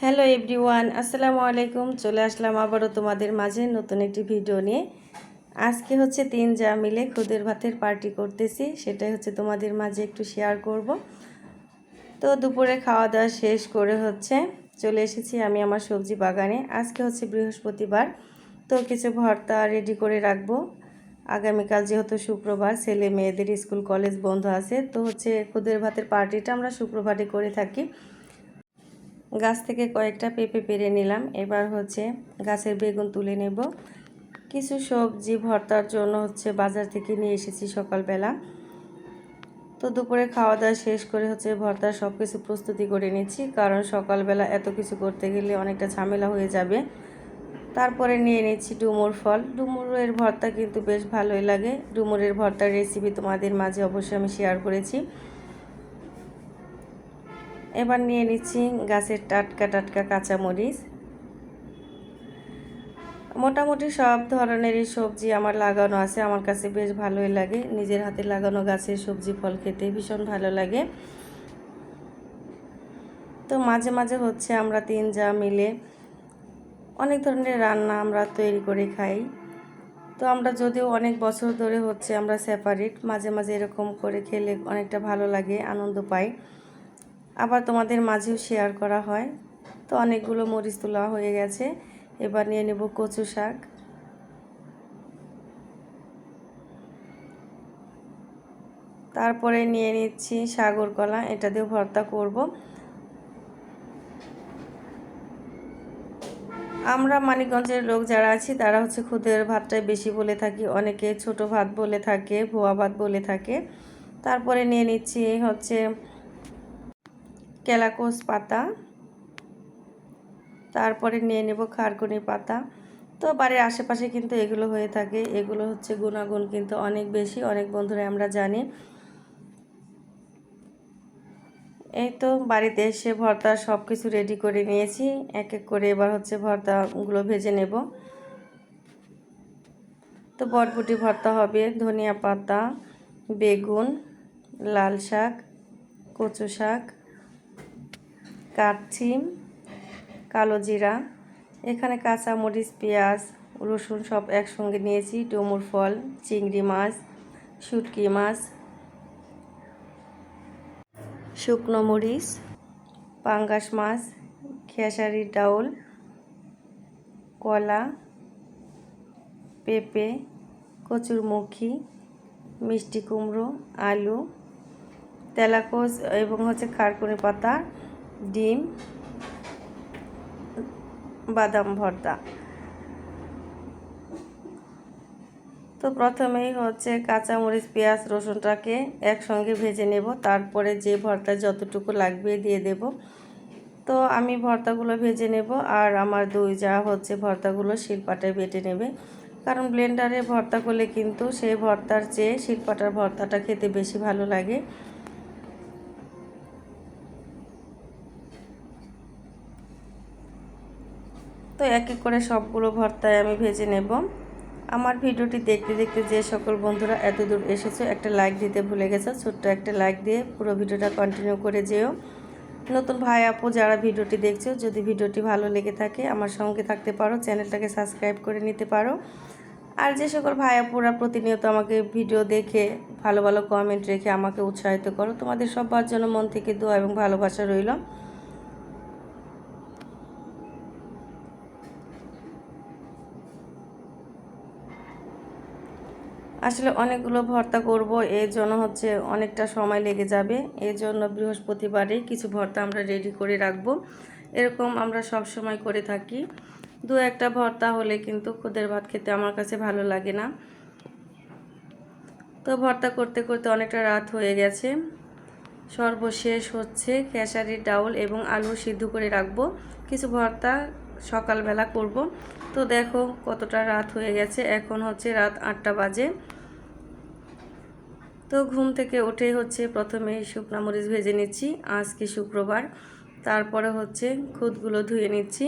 Hello everyone আসসালামু আলাইকুম। চলে আসলাম আবারও তোমাদের মাঝে নতুন একটি ভিডিও নিয়ে। আজকে হচ্ছে তিন যা মিলে খুদের ভাতের পার্টি করতেছি, সেটাই হচ্ছে তোমাদের মাঝে একটু শেয়ার করব। তো দুপুরে খাওয়া দাওয়া শেষ করে হচ্ছে চলে এসেছি আমি আমার সবজি বাগানে। আজকে হচ্ছে বৃহস্পতিবার, তো কিছু ভর্তা রেডি করে রাখব। আগামীকাল যেহেতু শুক্রবার ছেলে মেয়েদের স্কুল কলেজ বন্ধ আছে, তো হচ্ছে খুদের ভাতের পার্টিটা আমরা শুক্রবারে করে থাকি। গাছ থেকে কয়েকটা পেঁপে পেরে নিলাম। এবার হচ্ছে গাছের বেগুন তুলে নেব। কিছু সবজি ভর্তার জন্য হচ্ছে বাজার থেকে নিয়ে এসেছি সকালবেলা। তো দুপুরে খাওয়া দাওয়া শেষ করে হচ্ছে ভর্তার সব কিছু প্রস্তুতি করে নিচ্ছি। কারণ সকালবেলা এত কিছু করতে গেলে অনেকটা ঝামেলা হয়ে যাবে। তারপরে নিয়ে নিচ্ছি ডুমুর ফল। ডুমুরের ভর্তা কিন্তু বেশ ভালোই লাগে। ডুমুরের ভর্তার রেসিপি তোমাদের মাঝে অবশ্যই আমি শেয়ার করেছি। এবার নিয়ে নিচ্ছি গাছের টাটকা টাটকা কাঁচামরিচ। মোটামুটি সব ধরনেরই সবজি আমার লাগানো আছে, আমার কাছে বেশ ভালোই লাগে। নিজের হাতে লাগানো গাছের সবজি, ফল খেতে ভীষণ ভালো লাগে। তো মাঝে মাঝে হচ্ছে আমরা তিন যা মিলে অনেক ধরনের রান্না আমরা তৈরি করে খাই। তো আমরা যদিও অনেক বছর ধরে হচ্ছে আমরা সেপারেট মাঝে মাঝে এরকম করে খেলে অনেকটা ভালো লাগে, আনন্দ পাই। আবার তোমাদের মাঝেও শেয়ার করা হয়। তো অনেকগুলো মরিচ তোলা হয়ে গেছে। এবার নিয়ে নেব কচু শাক। তারপরে নিয়ে নিচ্ছি সাগর কলা। এটা দিয়ে ভর্তা করব। আমরা মানিকগঞ্জের লোক যারা আছি, তারা হচ্ছে খুদের ভাতটাই বেশি বলে থাকি। অনেকে ছোট ভাত বলে থাকে, ভুয়া ভাত বলে থাকে। তারপরে নিয়ে নিচ্ছি হচ্ছে কেলাকোস পাতা। তারপরে নিয়ে নেব খারকুনি পাতা। তো বাড়ির আশেপাশে কিন্তু এগুলো হয়ে থাকে। এগুলো হচ্ছে গুণাগুণ কিন্তু অনেক বেশি, অনেক বন্ধুরা আমরা জানি। এই তো বাড়িতে এসে ভর্তা সব কিছু রেডি করে নিয়েছি। এক এক করে এবার হচ্ছে ভর্তাগুলো ভেজে নেব। তো বটবুটি ভর্তা হবে, ধনিয়া পাতা, বেগুন, লাল শাক, কচু শাক কাঠছিম কালো জিরা, এখানে কাঁচা মরিচ পেঁয়াজ, রসুন সব একসঙ্গে নিয়েছি ডুমুর ফল, চিংড়ি মাছ, শুটকি মাছ, শুকনো মরিচ, পাঙ্গাস মাছ খেসারির ডাউল, কলা, পেঁপে, কচুরমুখী, মিষ্টি কুমড়ো, আলু তেলাকোচ এবং হচ্ছে খারকুনি পাতা। ডিম, বাদাম ভর্তা। তো প্রথমেই হচ্ছে কাঁচামরিচ, পেঁয়াজ, রসুনটাকে একসঙ্গে ভেজে নেব। তারপরে যে ভর্তা যতটুকু লাগবে দিয়ে দেব। তো আমি ভর্তাগুলো ভেজে নেব আর আমার দুই যা হচ্ছে ভর্তাগুলো শিলপাটায় বেটে নেবে। কারণ ব্লেন্ডারে ভর্তা করলে কিন্তু সেই ভর্তার চেয়ে শিলপাটার ভর্তাটা খেতে বেশি ভালো লাগে। তো এক এক করে সবগুলো ভর্তায় আমি ভেজে নেব। আমার ভিডিওটি দেখতে দেখতে যে সকল বন্ধুরা এত দূর এসেছ, একটা লাইক দিতে ভুলে গেছো, ছোট্ট একটা লাইক দিয়ে পুরো ভিডিওটা কন্টিনিউ করে যেও। নতুন ভাই আপু যারা ভিডিওটি দেখছ, যদি ভিডিওটি ভালো লেগে থাকে, আমার সঙ্গে থাকতে পারো, চ্যানেলটাকে সাবস্ক্রাইব করে নিতে পারো। আর যে সকল ভাই আপুরা প্রতিনিয়ত আমাকে ভিডিও দেখে, ভালো ভালো কমেন্ট রেখে আমাকে উৎসাহিত করো, তোমাদের সবার জন্য মন থেকে দোয়া এবং ভালোবাসা রইল। আসলে অনেকগুলো ভর্তা করব, এর জন্য হচ্ছে অনেকটা সময় লেগে যাবে। এর জন্য বৃহস্পতিবারে কিছু ভর্তা আমরা রেডি করে রাখব। এরকম আমরা সব সময় করে থাকি। দু একটা ভর্তা হলে কিন্তু খুদের ভাত খেতে আমার কাছে ভালো লাগে না। তো ভর্তা করতে করতে অনেকটা রাত হয়ে গেছে। সর্বশেষ হচ্ছে খেসারির ডাউল এবং আলু সিদ্ধ করে রাখব। কিছু ভর্তা সকালবেলা করব। তো দেখো কতটা রাত হয়ে গেছে। এখন হচ্ছে রাত আটটা বাজে। তো ঘুম থেকে উঠে হচ্ছে প্রথমে শুকনা মরিচ ভেজে নিচ্ছি। আজকে শুক্রবার, তারপরে হচ্ছে খুদগুলো ধুয়ে নিচ্ছি।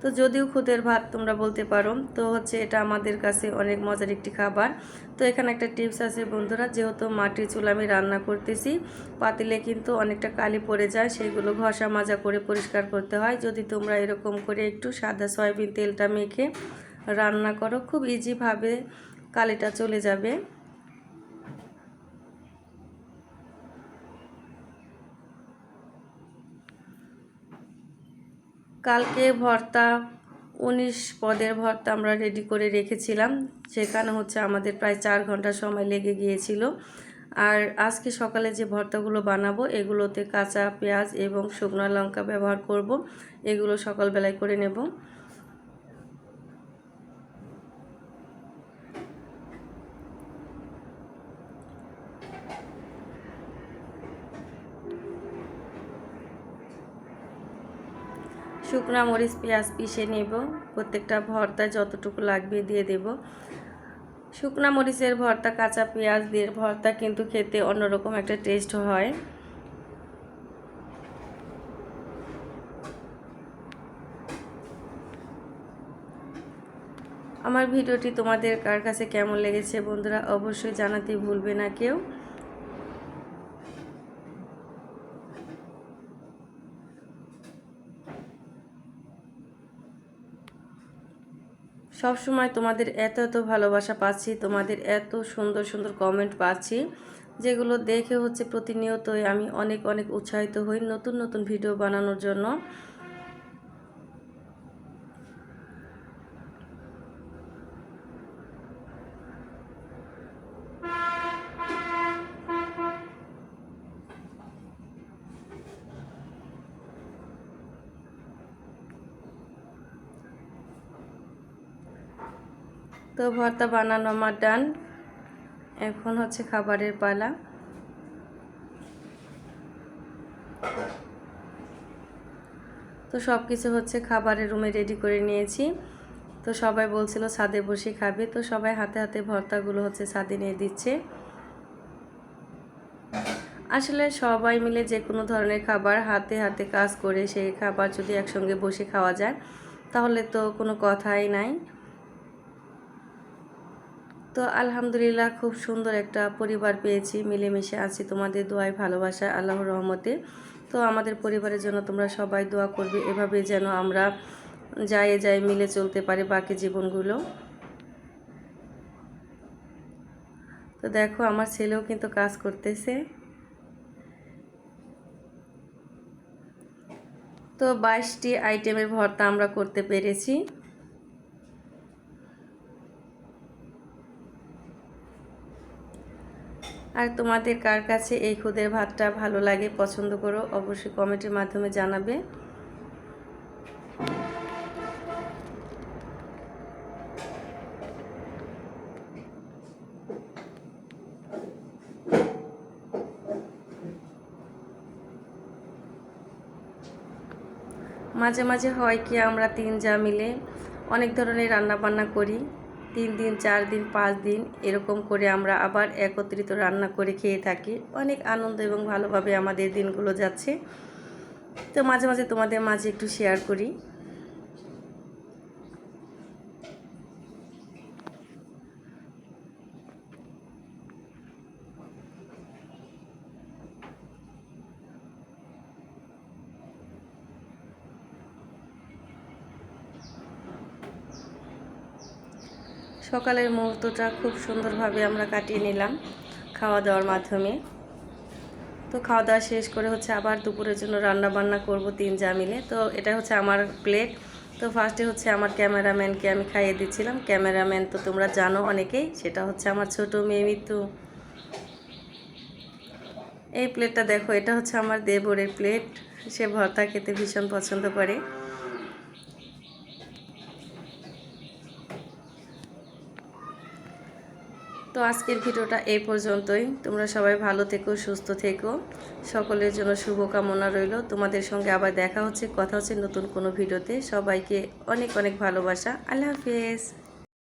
তো যদিও খুদের ভাত তোমরা বলতে পারো, তো হচ্ছে এটা আমাদের কাছে অনেক মজার একটি খাবার। তো এখানে একটা টিপস আছে বন্ধুরা, যেহেতু মাটির চুল আমি রান্না করতেছি, পাতিলে কিন্তু অনেকটা কালি পড়ে যায়, সেগুলো ঘষা মাজা করে পরিষ্কার করতে হয়। যদি তোমরা এরকম করে একটু সাদা সয়াবিন তেলটা মেখে রান্না করো, খুব ইজিভাবে কালিটা চলে যাবে। কালকে ভর্তা, উনিশ পদের ভর্তা আমরা রেডি করে রেখেছিলাম, সেখানে হচ্ছে আমাদের প্রায় চার ঘণ্টা সময় লেগে গিয়েছিল। আর আজকে সকালে যে ভর্তাগুলো বানাবো, এগুলোতে কাঁচা পেঁয়াজ এবং শুকনো লঙ্কা ব্যবহার করব, এগুলো সকালবেলায় করে নেব। শুকনা মরিচ, পেঁয়াজ পিষে নেব। প্রত্যেকটা ভর্তা যতটুকু লাগবে দিয়ে দেব। শুকনা মরিচের ভর্তা, কাঁচা পেঁয়াজ দিয়ে ভর্তা কিন্তু খেতে অন্যরকম একটা টেস্ট হয়। আমার ভিডিওটি তোমাদের কার কাছে কেমন লেগেছে বন্ধুরা অবশ্যই জানাতে ভুলবে না কেউ। সব সময় তোমাদের এত এত ভালোবাসা পাচ্ছি, তোমাদের এত সুন্দর সুন্দর কমেন্ট পাচ্ছি, যেগুলো দেখে হচ্ছে প্রতিনিয়তই আমি অনেক অনেক উৎসাহিত হই নতুন নতুন ভিডিও বানানোর জন্য। তো ভর্তা বানানো আমার ডান। এখন হচ্ছে খাবারের পালা। তো সব কিছু হচ্ছে খাবারের রুমে রেডি করে নিয়েছি। তো সবাই বলছিল ছাদে বসে খাবে। তো সবাই হাতে হাতে ভর্তাগুলো হচ্ছে ছাদে নিয়ে দিচ্ছে। আসলে সবাই মিলে যে কোনো ধরনের খাবার হাতে হাতে কাজ করে সেই খাবার যদি একসঙ্গে বসে খাওয়া যায়, তাহলে তো কোনো কথাই নাই। তো আলহামদুলিল্লাহ খুব সুন্দর একটা পরিবার পেয়েছি, মিলেমিশে আছি। তোমাদের দোয়ায় ভালোবাসা, আল্লাহর রহমতে। তো আমাদের পরিবারের জন্য তোমরা সবাই দোয়া করবে, এভাবে যেন আমরা যাই যাই মিলে চলতে পারি বাকি জীবনগুলো। তো দেখো, আমার ছেলেও কিন্তু কাজ করতেছে। তো বাইশটি আইটেমের ভর্তা আমরা করতে পেরেছি। আর তোমাদের কার কাছে এই খুদের ভাতটা ভালো লাগে পছন্দ করো, অবশ্যই কমেন্টের মাধ্যমে জানাবে। মাঝে মাঝে হয় কি, আমরা তিন যা মিলে অনেক ধরনের রান্না বান্না করি। তিন দিন, চার দিন, পাঁচ দিন এরকম করে আমরা আবার একত্রিত রান্না করে খেয়ে থাকি। অনেক আনন্দ এবং ভালোভাবে আমাদের দিনগুলো যাচ্ছে। তো মাঝে মাঝে তোমাদের মাঝে একটু শেয়ার করি। সকালের মুহূর্তটা খুব সুন্দরভাবে আমরা কাটিয়ে নিলাম খাওয়া দাওয়ার মাধ্যমে। তো খাওয়া দাওয়া শেষ করে হচ্ছে আবার দুপুরের জন্য রান্না বান্না করব তিন যা মিলে। তো এটা হচ্ছে আমার প্লেট তো ফার্স্টে হচ্ছে আমার ক্যামেরাম্যানকে আমি খাইয়ে দিচ্ছিলাম। ক্যামেরাম্যান তো তোমরা জানো অনেকেই, সেটা হচ্ছে আমার ছোট মেয়ে মিতু। এই প্লেটটা দেখো, এটা হচ্ছে আমার দেবরের প্লেট সে ভর্তা খেতে ভীষণ পছন্দ করে। তো আজকের ভিডিওটা এই পর্যন্তই। তোমরা সবাই ভালো থেকো, সুস্থ থেকো। সকলের জন্য শুভকামনা রইল। তোমাদের সঙ্গে আবার দেখা হচ্ছে, কথা হচ্ছে নতুন কোনো ভিডিওতে। সবাইকে অনেক অনেক ভালোবাসা। আল্লাহ হাফেজ।